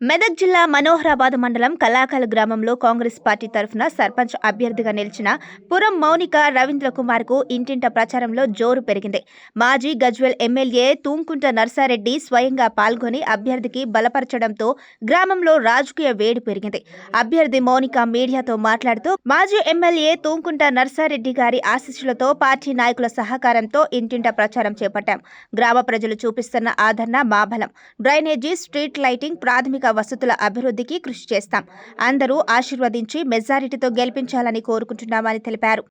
మెదక్ జిల్లా మనోహరాబాద్ మండలం కలాకల్ గ్రామంలో కాంగ్రెస్ పార్టీ తరఫున సర్పంచ్ అభ్యర్థిగా నిలిచిన పురం మౌనిక రవీంద్ర కుమార్కు ఇంటింట ప్రచారంలో జోరు పెరిగింది. మాజీ గజ్వెల్ ఎమ్మెల్యే తూంకుంట నర్సారెడ్డి స్వయంగా పాల్గొని అభ్యర్థికి బలపరచడంతో గ్రామంలో రాజకీయ వేడి పెరిగింది. అభ్యర్థి మౌనిక మీడియాతో మాట్లాడుతూ మాజీ ఎమ్మెల్యే తూంకుంట నర్సారెడ్డి గారి ఆశీస్సులతో పార్టీ నాయకుల సహకారంతో ఇంటింట ప్రచారం చేపట్టాం. గ్రామ ప్రజలు చూపిస్తున్న ఆదరణ మా బలం. డ్రైనేజీ స్ట్రీట్ లైటింగ్ ప్రాథమిక వసతుల అభివృద్ధికి కృషి చేస్తాం. అందరూ ఆశీర్వదించి మెజారిటీతో గెలిపించాలని కోరుకుంటున్నామని తెలిపారు.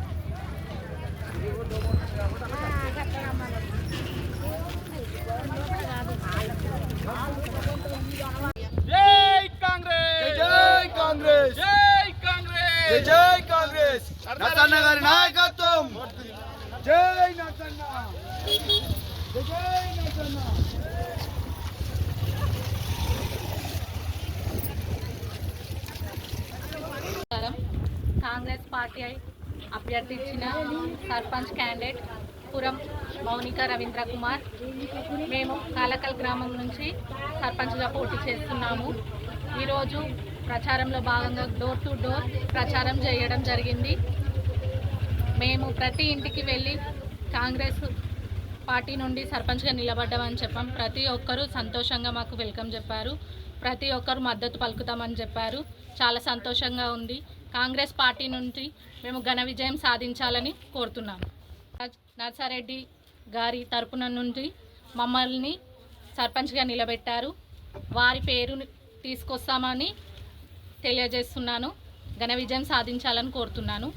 జై కాంగ్రెస్! జై కాంగ్రెస్! జై కాంగ్రెస్! జై జై కాంగ్రెస్! నరసన్న గారి నాయకత్వం జై నరసన్న జై జై నరసన్న నమస్కారం కాంగ్రెస్ పార్టీ అభ్యర్థించిన సర్పంచ్ క్యాండిడేట్ పురం మౌనిక రవీంద్ర కుమార్. మేము కాలకల్ గ్రామం నుంచి సర్పంచ్గా పోటీ చేస్తున్నాము. ఈరోజు ప్రచారంలో భాగంగా డోర్ టు డోర్ ప్రచారం చేయడం జరిగింది. మేము ప్రతి ఇంటికి వెళ్ళి కాంగ్రెస్ పార్టీ నుండి సర్పంచ్గా నిలబడ్డామని చెప్పాం. ప్రతి ఒక్కరూ సంతోషంగా మాకు వెల్కమ్ చెప్పారు. ప్రతి ఒక్కరు మద్దతు పలుకుతామని చెప్పారు. చాలా సంతోషంగా ఉంది. కాంగ్రెస్ పార్టీ నుండి మేము ఘన విజయం సాధించాలని కోరుతున్నాము నర్సారెడ్డి గారి తరపున నుండి మమ్మల్ని సర్పంచ్గా నిలబెట్టారు. వారి పేరు తీసుకొస్తామని తెలియజేస్తున్నాను. ఘన విజయం సాధించాలని కోరుతున్నాను.